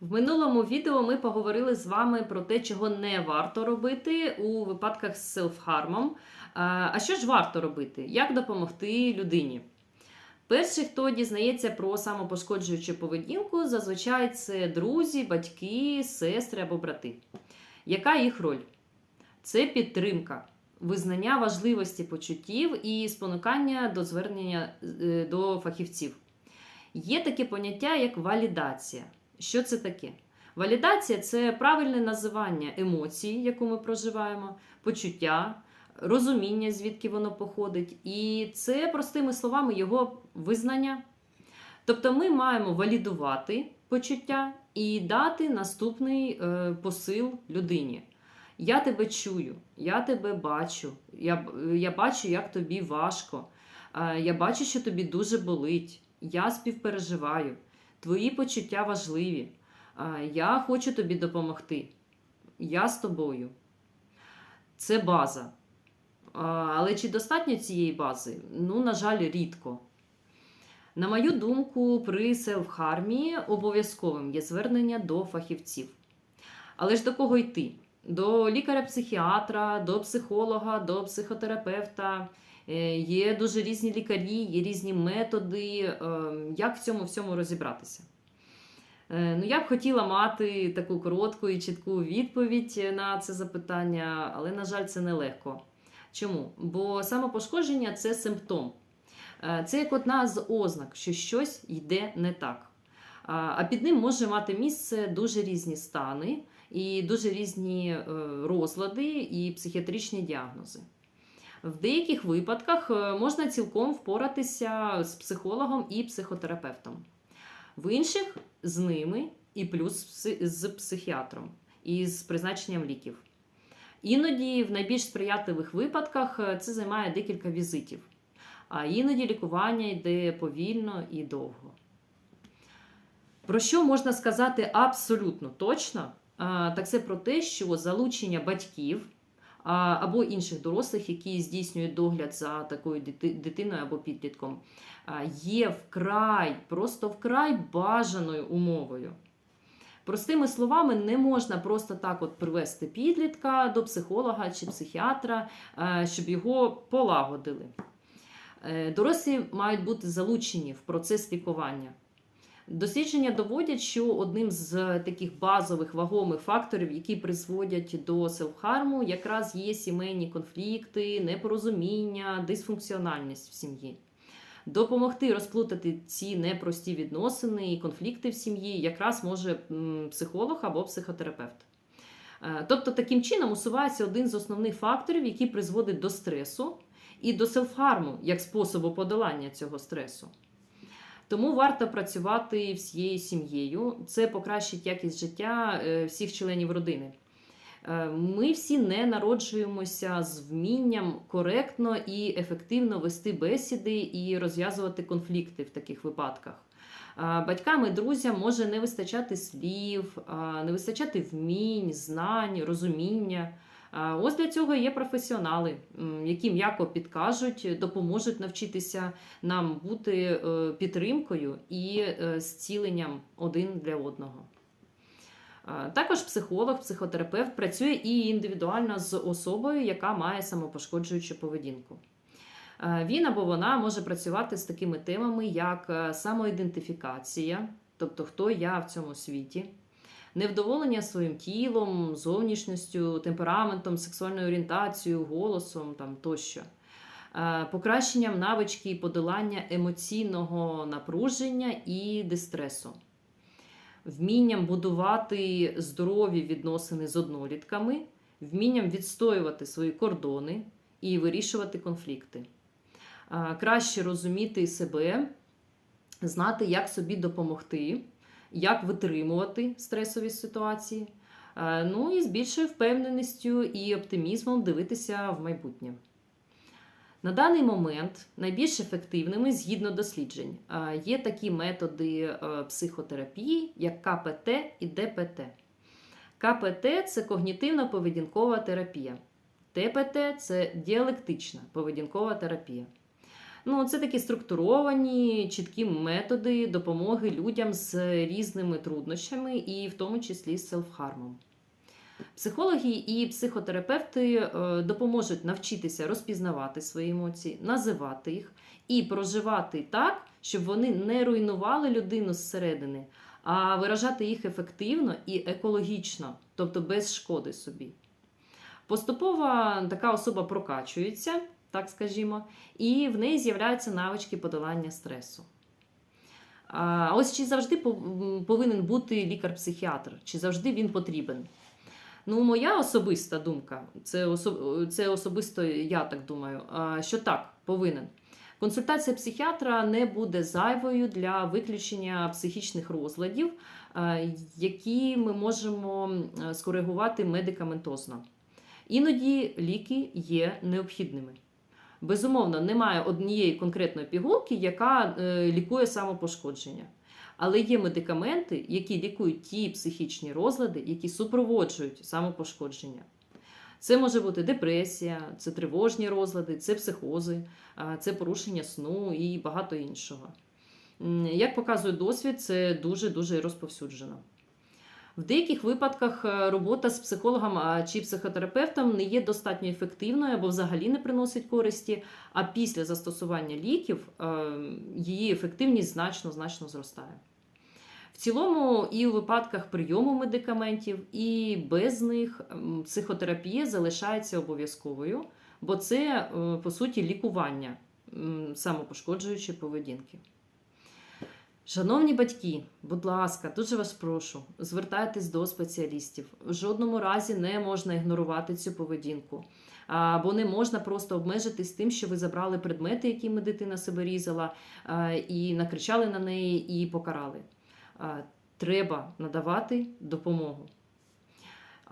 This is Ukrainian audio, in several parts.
В минулому відео ми поговорили з вами про те, чого не варто робити у випадках з селфхармом. А що ж варто робити? Як допомогти людині? Перший, хто дізнається про самопошкоджуючу поведінку, зазвичай це друзі, батьки, сестри або брати. Яка їх роль? Це підтримка, визнання важливості почуттів і спонукання до звернення е, до фахівців. Є таке поняття, як валідація. Що це таке? Валідація це правильне називання емоції, яку ми проживаємо, почуття, розуміння, звідки воно походить. І це, простими словами, його визнання. Тобто ми маємо валідувати почуття і дати наступний е, посил людині. Я тебе чую, я тебе бачу, я, я бачу, як тобі важко. Е, Я бачу, що тобі дуже болить. Я співпереживаю. Твої почуття важливі. Я хочу тобі допомогти. Я з тобою. Це база. Але чи достатньо цієї бази? Ну, на жаль, рідко. На мою думку, при селфхармі обов'язковим є звернення до фахівців. Але ж до кого йти? До лікаря-психіатра, до психолога, до психотерапевта. Е, Є дуже різні лікарі, є різні методи. е, Як в цьому всьому розібратися? Е, Ну, я б хотіла мати таку коротку і чітку відповідь на це запитання, але, на жаль, це нелегко. Чому? Бо самопошкодження це симптом. Це як одна з ознак, що щось йде не так. А під ним може мати місце дуже різні стани і дуже різні розлади і психіатричні діагнози. В деяких випадках е, можна цілком впоратися з психологом і психотерапевтом. В інших з ними і плюс з психіатром і з призначенням ліків. Іноді в найбільш сприятливих випадках е, це займає декілька візитів, а іноді лікування йде повільно і довго. Про що можна сказати абсолютно точно? Так це про те, що залучення батьків або інших дорослих, які здійснюють догляд за такою дитиною або підлітком, є вкрай, просто вкрай бажаною умовою. Простими словами, не можна просто так от привести підлітка до психолога чи психіатра, щоб його полагодили. Е, Дорослі мають бути залучені в процес лікування. Дослідження доводять, що одним з таких базових вагомих факторів, які призводять до селфхарму, якраз є сімейні конфлікти, непорозуміння, дисфункціональність в сім'ї. Допомогти розплутати ці непрості відносини і конфлікти в сім'ї якраз може психолог або психотерапевт. Е, Тобто, таким чином усувається один з основних факторів, який призводить до стресу і до селфхарму як способу подолання цього стресу. Тому варто працювати всією сім'єю. Це покращить якість життя е, всіх членів родини. Е, Ми всі не народжуємося з вмінням коректно і ефективно вести бесіди і розв'язувати конфлікти в таких випадках. Е, Батькам і друзям може не вистачати слів, не вистачати вмінь, знань, розуміння. Ось для цього є професіонали, які м'яко підкажуть, допоможуть навчитися нам бути е, підтримкою і е, зціленням один для одного. Також психолог, психотерапевт працює і індивідуально з особою, яка має самопошкоджуючу поведінку. Він або вона може працювати з такими темами, як е, самоідентифікація, тобто хто я в цьому світі, невдоволення своїм тілом, зовнішністю, темпераментом, сексуальною орієнтацією, голосом там, тощо. Е, Покращенням навички подолання емоційного напруження і дистресу вмінням будувати здорові відносини з однолітками, вмінням відстоювати свої кордони і вирішувати конфлікти. Краще розуміти себе, знати, як собі допомогти, як витримувати стресові ситуації. Ну і з більшою впевненістю і оптимізмом дивитися в майбутнє. На даний момент найбільш ефективними, згідно досліджень, е, є такі методи е, психотерапії, як КПТ і ДПТ. КПТ це когнітивно-поведінкова терапія. ТПТ це діалектична поведінкова терапія. Ну, це такі структуровані, чіткі методи допомоги людям з різними труднощами, і в тому числі з селфхармом. Психологи і психотерапевти е, допоможуть навчитися розпізнавати свої емоції, називати їх і проживати так, щоб вони не руйнували людину зсередини, а виражати їх ефективно і екологічно, тобто без шкоди собі. Поступово така особа прокачується, так скажімо, і в неї з'являються навички подолання стресу. А ось чи завжди повинен бути лікар-психіатр, чи завжди він потрібен? Ну, моя особиста думка, це, осо- це особисто я так думаю, що так, повинен. Консультація психіатра не буде зайвою для виключення психічних розладів, які ми можемо скоригувати медикаментозно. Іноді ліки є необхідними. Безумовно, немає однієї конкретної пігулки, яка е, лікує самопошкодження. Але є медикаменти, які лікують ті психічні розлади, які супроводжують самопошкодження. Це може бути депресія, це тривожні розлади, це психози, це порушення сну і багато іншого. Як показує досвід, це дуже-дуже розповсюджено. В деяких випадках е, робота з психологом чи психотерапевтом не є достатньо ефективною або взагалі не приносить користі, а після застосування ліків е, її ефективність значно значно зростає. В цілому, і у випадках прийому медикаментів, і без них психотерапія залишається обов'язковою, бо це, е, по суті, лікування самопошкоджуючої поведінки. Шановні батьки, будь ласка, дуже вас прошу, звертайтесь до спеціалістів. В жодному разі не можна ігнорувати цю поведінку. Або не можна просто обмежитись тим, що ви забрали предмети, якими дитина себе різала, і накричали на неї, і покарали. Треба надавати допомогу.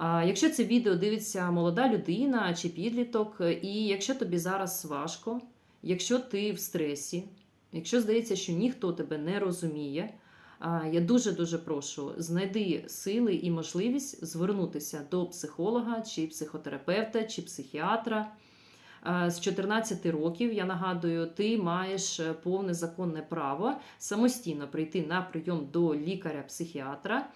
Якщо це відео дивиться молода людина чи підліток, і якщо тобі зараз важко, якщо ти в стресі, якщо здається, що ніхто тебе не розуміє, я дуже дуже прошу, знайди сили і можливість звернутися до психолога, чи психотерапевта, чи психіатра. З 14 років, я нагадую, ти маєш е, повне законне право самостійно прийти на прийом до лікаря-психіатра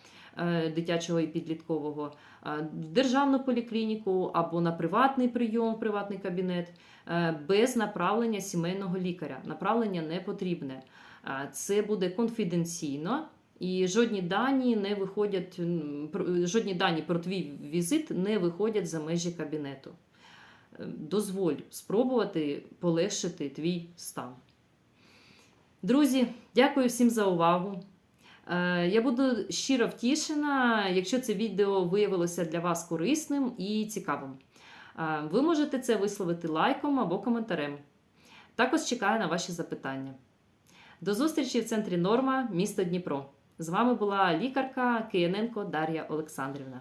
дитячого і підліткового е, в державну поліклініку або на приватний прийом, в приватний кабінет е, без направлення сімейного лікаря. Направлення не потрібне. Е, Це буде конфіденційно. І жодні дані не виходять, жодні дані про твій візит не виходять за межі кабінету. Е, Дозволь спробувати полегшити твій стан. Друзі, дякую всім за увагу. Е, Я буду щиро втішена, якщо це відео виявилося для вас корисним і цікавим. Е, Ви можете це висловити лайком або коментарем. Також чекаю на ваші запитання. До зустрічі в центрі Норма, місто Дніпро. З вами була лікарка Кияненко Дар'я Олександрівна.